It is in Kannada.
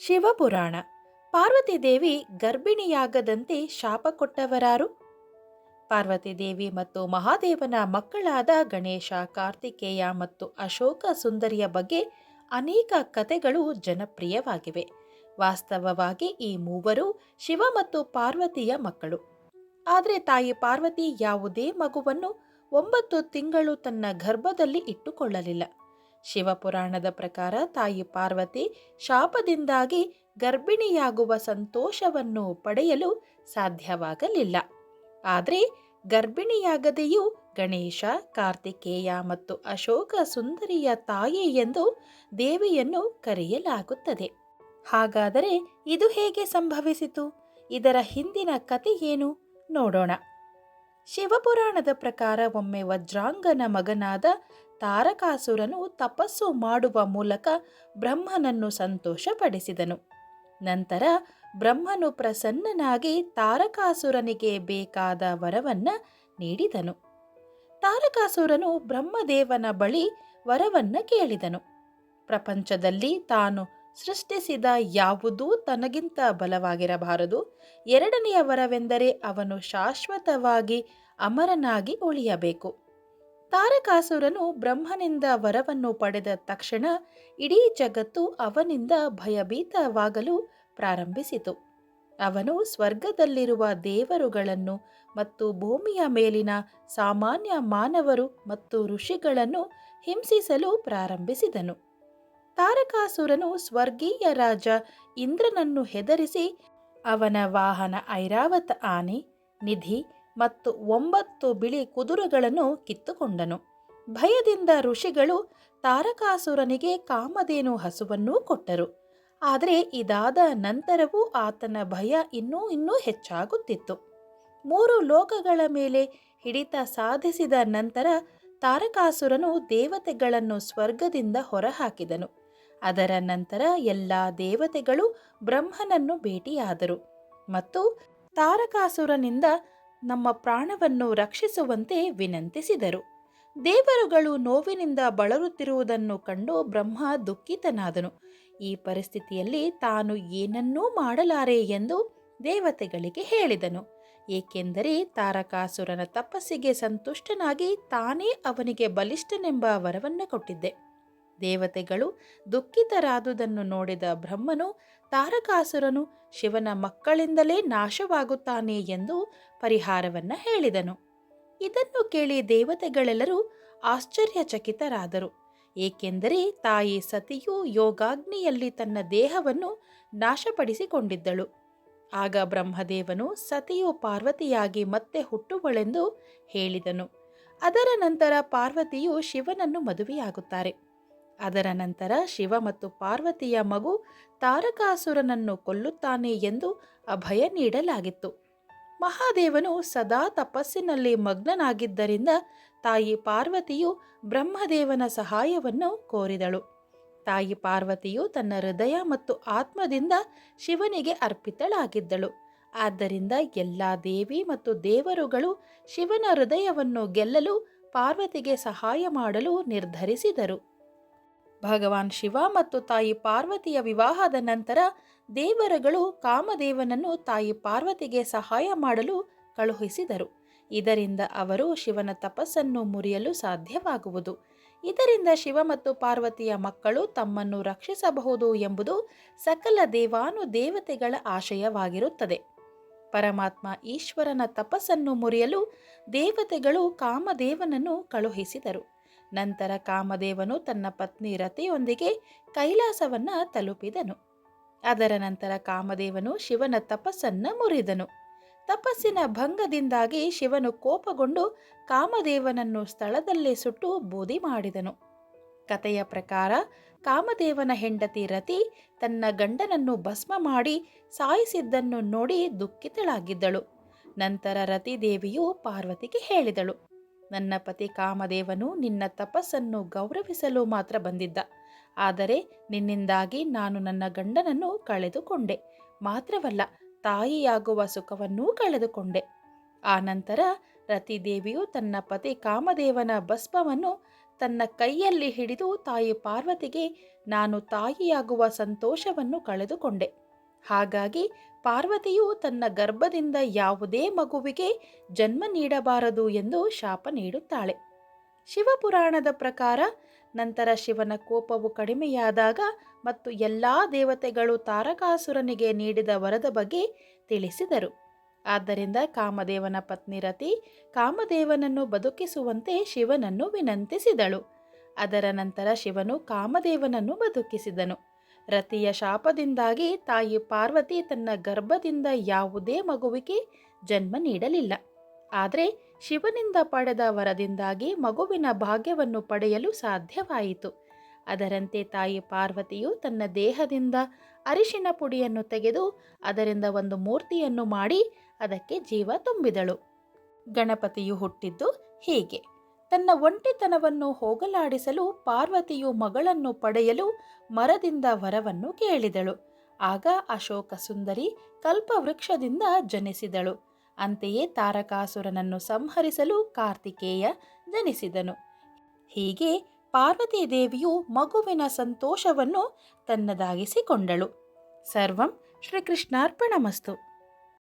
ಶಿವಪುರಾಣ. ಪಾರ್ವತಿದೇವಿ ಗರ್ಭಿಣಿಯಾಗದಂತೆ ಶಾಪ ಕೊಟ್ಟವರಾರು? ಪಾರ್ವತಿದೇವಿ ಮತ್ತು ಮಹಾದೇವನ ಮಕ್ಕಳಾದ ಗಣೇಶ, ಕಾರ್ತಿಕೇಯ ಮತ್ತು ಅಶೋಕ ಸುಂದರಿಯ ಬಗ್ಗೆ ಅನೇಕ ಕಥೆಗಳು ಜನಪ್ರಿಯವಾಗಿವೆ. ವಾಸ್ತವವಾಗಿ ಈ ಮೂವರು ಶಿವ ಮತ್ತು ಪಾರ್ವತಿಯ ಮಕ್ಕಳು. ಆದರೆ ತಾಯಿ ಪಾರ್ವತಿ ಯಾವುದೇ ಮಗುವನ್ನು ಒಂಬತ್ತು ತಿಂಗಳು ತನ್ನ ಗರ್ಭದಲ್ಲಿ ಇಟ್ಟುಕೊಳ್ಳಲಿಲ್ಲ. ಶಿವಪುರಾಣದ ಪ್ರಕಾರ ತಾಯಿ ಪಾರ್ವತಿ ಶಾಪದಿಂದಾಗಿ ಗರ್ಭಿಣಿಯಾಗುವ ಸಂತೋಷವನ್ನು ಪಡೆಯಲು ಸಾಧ್ಯವಾಗಲಿಲ್ಲ. ಆದರೆ ಗರ್ಭಿಣಿಯಾಗದೆಯೂ ಗಣೇಶ, ಕಾರ್ತಿಕೇಯ ಮತ್ತು ಅಶೋಕ ಸುಂದರಿಯ ತಾಯಿ ಎಂದು ದೇವಿಯನ್ನು ಕರೆಯಲಾಗುತ್ತದೆ. ಹಾಗಾದರೆ ಇದು ಹೇಗೆ ಸಂಭವಿಸಿತು? ಇದರ ಹಿಂದಿನ ಕತೆ ಏನು? ನೋಡೋಣ. ಶಿವಪುರಾಣದ ಪ್ರಕಾರ ಒಮ್ಮೆ ವಜ್ರಾಂಗನ ಮಗನಾದ ತಾರಕಾಸುರನು ತಪಸ್ಸು ಮಾಡುವ ಮೂಲಕ ಬ್ರಹ್ಮನನ್ನು ಸಂತೋಷಪಡಿಸಿದನು. ನಂತರ ಬ್ರಹ್ಮನು ಪ್ರಸನ್ನನಾಗಿ ತಾರಕಾಸುರನಿಗೆ ಬೇಕಾದ ವರವನ್ನು ನೀಡಿದನು. ತಾರಕಾಸುರನು ಬ್ರಹ್ಮದೇವನ ಬಳಿ ವರವನ್ನು ಕೇಳಿದನು. ಪ್ರಪಂಚದಲ್ಲಿ ತಾನು ಸೃಷ್ಟಿಸಿದ ಯಾವುದೂ ತನಗಿಂತ ಬಲವಾಗಿರಬಾರದು. ಎರಡನೆಯ ವರವೆಂದರೆ ಅವನು ಶಾಶ್ವತವಾಗಿ ಅಮರನಾಗಿ ಉಳಿಯಬೇಕು. ತಾರಕಾಸುರನು ಬ್ರಹ್ಮನಿಂದ ವರವನ್ನು ಪಡೆದ ತಕ್ಷಣ ಇಡೀ ಜಗತ್ತು ಅವನಿಂದ ಭಯಭೀತವಾಗಲು ಪ್ರಾರಂಭಿಸಿತು. ಅವನು ಸ್ವರ್ಗದಲ್ಲಿರುವ ದೇವರುಗಳನ್ನು ಮತ್ತು ಭೂಮಿಯ ಮೇಲಿನ ಸಾಮಾನ್ಯ ಮಾನವರು ಮತ್ತು ಋಷಿಗಳನ್ನು ಹಿಂಸಿಸಲು ಪ್ರಾರಂಭಿಸಿದನು. ತಾರಕಾಸುರನು ಸ್ವರ್ಗೀಯ ರಾಜ ಇಂದ್ರನನ್ನು ಹೆದರಿಸಿ ಅವನ ವಾಹನ ಐರಾವತ ಆನೆ, ನಿಧಿ ಮತ್ತು ಒಂಬತ್ತು ಬಿಳಿ ಕುದುರೆಗಳನ್ನು ಕಿತ್ತುಕೊಂಡನು. ಭಯದಿಂದ ಋಷಿಗಳು ತಾರಕಾಸುರನಿಗೆ ಕಾಮಧೇನು ಹಸುವನ್ನೂ ಕೊಟ್ಟರು. ಆದರೆ ಇದಾದ ನಂತರವೂ ಆತನ ಭಯ ಇನ್ನೂ ಇನ್ನೂ ಹೆಚ್ಚಾಗುತ್ತಿತ್ತು. ಮೂರು ಲೋಕಗಳ ಮೇಲೆ ಹಿಡಿತ ಸಾಧಿಸಿದ ನಂತರ ತಾರಕಾಸುರನು ದೇವತೆಗಳನ್ನು ಸ್ವರ್ಗದಿಂದ ಹೊರಹಾಕಿದನು. ಅದರ ನಂತರ ಎಲ್ಲ ದೇವತೆಗಳು ಬ್ರಹ್ಮನನ್ನು ಭೇಟಿಯಾದರು ಮತ್ತು ತಾರಕಾಸುರನಿಂದ ನಮ್ಮ ಪ್ರಾಣವನ್ನು ರಕ್ಷಿಸುವಂತೆ ವಿನಂತಿಸಿದರು. ದೇವರುಗಳು ನೋವಿನಿಂದ ಬಳಲುತ್ತಿರುವುದನ್ನು ಕಂಡು ಬ್ರಹ್ಮ ದುಃಖಿತನಾದನು. ಈ ಪರಿಸ್ಥಿತಿಯಲ್ಲಿ ತಾನು ಏನನ್ನೂ ಮಾಡಲಾರೆ ಎಂದು ದೇವತೆಗಳಿಗೆ ಹೇಳಿದನು. ಏಕೆಂದರೆ ತಾರಕಾಸುರನ ತಪಸ್ಸಿಗೆ ಸಂತುಷ್ಟನಾಗಿ ತಾನೇ ಅವನಿಗೆ ಬಲಿಷ್ಠನೆಂಬ ವರವನ್ನು ಕೊಟ್ಟಿದ್ದೆ. ದೇವತೆಗಳು ದುಃಖಿತರಾದುದನ್ನು ನೋಡಿದ ಬ್ರಹ್ಮನು ತಾರಕಾಸುರನು ಶಿವನ ಮಕ್ಕಳಿಂದಲೇ ನಾಶವಾಗುತ್ತಾನೆ ಎಂದು ಪರಿಹಾರವನ್ನ ಹೇಳಿದನು. ಇದನ್ನು ಕೇಳಿ ದೇವತೆಗಳೆಲ್ಲರೂ ಆಶ್ಚರ್ಯಚಕಿತರಾದರು. ಏಕೆಂದರೆ ತಾಯಿ ಸತಿಯು ಯೋಗಾಗ್ನಿಯಲ್ಲಿ ತನ್ನ ದೇಹವನ್ನು ನಾಶಪಡಿಸಿಕೊಂಡಿದ್ದಳು. ಆಗ ಬ್ರಹ್ಮದೇವನು ಸತಿಯು ಪಾರ್ವತಿಯಾಗಿ ಮತ್ತೆ ಹುಟ್ಟುವಳೆಂದು ಹೇಳಿದನು. ಅದರ ನಂತರ ಪಾರ್ವತಿಯು ಶಿವನನ್ನು ಮದುವೆಯಾಗುತ್ತಾರೆ. ಅದರ ನಂತರ ಶಿವ ಮತ್ತು ಪಾರ್ವತಿಯ ಮಗು ತಾರಕಾಸುರನನ್ನು ಕೊಲ್ಲುತ್ತಾನೆ ಎಂದು ಅಭಯ ನೀಡಲಾಗಿತ್ತು. ಮಹಾದೇವನು ಸದಾ ತಪಸ್ಸಿನಲ್ಲಿ ಮಗ್ನನಾಗಿದ್ದರಿಂದ ತಾಯಿ ಪಾರ್ವತಿಯು ಬ್ರಹ್ಮದೇವನ ಸಹಾಯವನ್ನು ಕೋರಿದಳು. ತಾಯಿ ಪಾರ್ವತಿಯು ತನ್ನ ಹೃದಯ ಮತ್ತು ಆತ್ಮದಿಂದ ಶಿವನಿಗೆ ಅರ್ಪಿತಳಾಗಿದ್ದಳು. ಆದ್ದರಿಂದ ಎಲ್ಲ ದೇವಿ ಮತ್ತು ದೇವರುಗಳು ಶಿವನ ಹೃದಯವನ್ನು ಗೆಲ್ಲಲು ಪಾರ್ವತಿಗೆ ಸಹಾಯ ಮಾಡಲು ನಿರ್ಧರಿಸಿದರು. ಭಗವಾನ್ ಶಿವ ಮತ್ತು ತಾಯಿ ಪಾರ್ವತಿಯ ವಿವಾಹದ ನಂತರ ದೇವರುಗಳು ಕಾಮದೇವನನ್ನು ತಾಯಿ ಪಾರ್ವತಿಗೆ ಸಹಾಯ ಮಾಡಲು ಕಳುಹಿಸಿದರು. ಇದರಿಂದ ಅವರು ಶಿವನ ತಪಸ್ಸನ್ನು ಮುರಿಯಲು ಸಾಧ್ಯವಾಗುವುದು. ಇದರಿಂದ ಶಿವ ಮತ್ತು ಪಾರ್ವತಿಯ ಮಕ್ಕಳು ತಮ್ಮನ್ನು ರಕ್ಷಿಸಬಹುದು ಎಂಬುದು ಸಕಲ ದೇವಾನು ದೇವತೆಗಳ ಆಶಯವಾಗಿರುತ್ತದೆ. ಪರಮಾತ್ಮ ಈಶ್ವರನ ತಪಸ್ಸನ್ನು ಮುರಿಯಲು ದೇವತೆಗಳು ಕಾಮದೇವನನ್ನು ಕಳುಹಿಸಿದರು. ನಂತರ ಕಾಮದೇವನು ತನ್ನ ಪತ್ನಿ ರತಿಯೊಂದಿಗೆ ಕೈಲಾಸವನ್ನ ತಲುಪಿದನು. ಅದರ ನಂತರ ಕಾಮದೇವನು ಶಿವನ ತಪಸ್ಸನ್ನ ಮುರಿದನು. ತಪಸ್ಸಿನ ಭಂಗದಿಂದಾಗಿ ಶಿವನು ಕೋಪಗೊಂಡು ಕಾಮದೇವನನ್ನು ಸ್ಥಳದಲ್ಲೇ ಸುಟ್ಟು ಬೂದಿ ಮಾಡಿದನು. ಕಥೆಯ ಪ್ರಕಾರ ಕಾಮದೇವನ ಹೆಂಡತಿ ರತಿ ತನ್ನ ಗಂಡನನ್ನು ಭಸ್ಮ ಮಾಡಿ ಸಾಯಿಸಿದ್ದನ್ನು ನೋಡಿ ದುಃಖಿತಳಾಗಿದ್ದಳು. ನಂತರ ರತಿದೇವಿಯು ಪಾರ್ವತಿಗೆ ಹೇಳಿದಳು. ನನ್ನ ಪತಿ ಕಾಮದೇವನು ನಿನ್ನ ತಪಸ್ಸನ್ನು ಗೌರವಿಸಲು ಮಾತ್ರ ಬಂದಿದ್ದ. ಆದರೆ ನಿನ್ನಿಂದಾಗಿ ನಾನು ನನ್ನ ಗಂಡನನ್ನು ಕಳೆದುಕೊಂಡೆ. ಮಾತ್ರವಲ್ಲ, ತಾಯಿಯಾಗುವ ಸುಖವನ್ನೂ ಕಳೆದುಕೊಂಡೆ. ಆ ನಂತರ ರತಿದೇವಿಯು ತನ್ನ ಪತಿ ಕಾಮದೇವನ ಭಸ್ಮವನ್ನು ತನ್ನ ಕೈಯಲ್ಲಿ ಹಿಡಿದು ತಾಯಿ ಪಾರ್ವತಿಗೆ ನಾನು ತಾಯಿಯಾಗುವ ಸಂತೋಷವನ್ನು ಕಳೆದುಕೊಂಡೆ. ಹಾಗಾಗಿ ಪಾರ್ವತಿಯು ತನ್ನ ಗರ್ಭದಿಂದ ಯಾವುದೇ ಮಗುವಿಗೆ ಜನ್ಮ ನೀಡಬಾರದು ಎಂದು ಶಾಪ ನೀಡುತ್ತಾಳೆ. ಶಿವಪುರಾಣದ ಪ್ರಕಾರ ನಂತರ ಶಿವನ ಕೋಪವು ಕಡಿಮೆಯಾದಾಗ ಮತ್ತು ಎಲ್ಲ ದೇವತೆಗಳು ತಾರಕಾಸುರನಿಗೆ ನೀಡಿದ ವರದ ಬಗ್ಗೆ ತಿಳಿಸಿದರು. ಆದ್ದರಿಂದ ಕಾಮದೇವನ ಪತ್ನಿ ರತಿ ಕಾಮದೇವನನ್ನು ಬದುಕಿಸುವಂತೆ ಶಿವನನ್ನು ವಿನಂತಿಸಿದಳು. ಅದರ ನಂತರ ಶಿವನು ಕಾಮದೇವನನ್ನು ಬದುಕಿಸಿದನು. ರತಿಯ ಶಾಪದಿಂದಾಗಿ ತಾಯಿ ಪಾರ್ವತಿ ತನ್ನ ಗರ್ಭದಿಂದ ಯಾವುದೇ ಮಗುವಿಗೆ ಜನ್ಮ ನೀಡಲಿಲ್ಲ. ಆದರೆ ಶಿವನಿಂದ ಪಡೆದ ವರದಿಂದಾಗಿ ಮಗುವಿನ ಭಾಗ್ಯವನ್ನು ಪಡೆಯಲು ಸಾಧ್ಯವಾಯಿತು. ಅದರಂತೆ ತಾಯಿ ಪಾರ್ವತಿಯು ತನ್ನ ದೇಹದಿಂದ ಅರಿಶಿನ ಪುಡಿಯನ್ನು ತೆಗೆದು ಅದರಿಂದ ಒಂದು ಮೂರ್ತಿಯನ್ನು ಮಾಡಿ ಅದಕ್ಕೆ ಜೀವ ತುಂಬಿದಳು. ಗಣಪತಿಯು ಹುಟ್ಟಿದ್ದು ಹೀಗೆ. ತನ್ನ ಒಂಟಿತನವನ್ನು ಹೋಗಲಾಡಿಸಲು ಪಾರ್ವತಿಯು ಮಗಳನ್ನು ಪಡೆಯಲು ಮರದಿಂದ ವರವನ್ನು ಕೇಳಿದಳು. ಆಗ ಅಶೋಕ ಸುಂದರಿ ಕಲ್ಪವೃಕ್ಷದಿಂದ ಜನಿಸಿದಳು. ಅಂತೆಯೇ ತಾರಕಾಸುರನನ್ನು ಸಂಹರಿಸಲು ಕಾರ್ತಿಕೇಯ ಜನಿಸಿದನು. ಹೀಗೆ ಪಾರ್ವತೀ ದೇವಿಯು ಮಗುವಿನ ಸಂತೋಷವನ್ನು ತನ್ನದಾಗಿಸಿಕೊಂಡಳು. ಸರ್ವಂ ಶ್ರೀಕೃಷ್ಣಾರ್ಪಣಮಸ್ತು.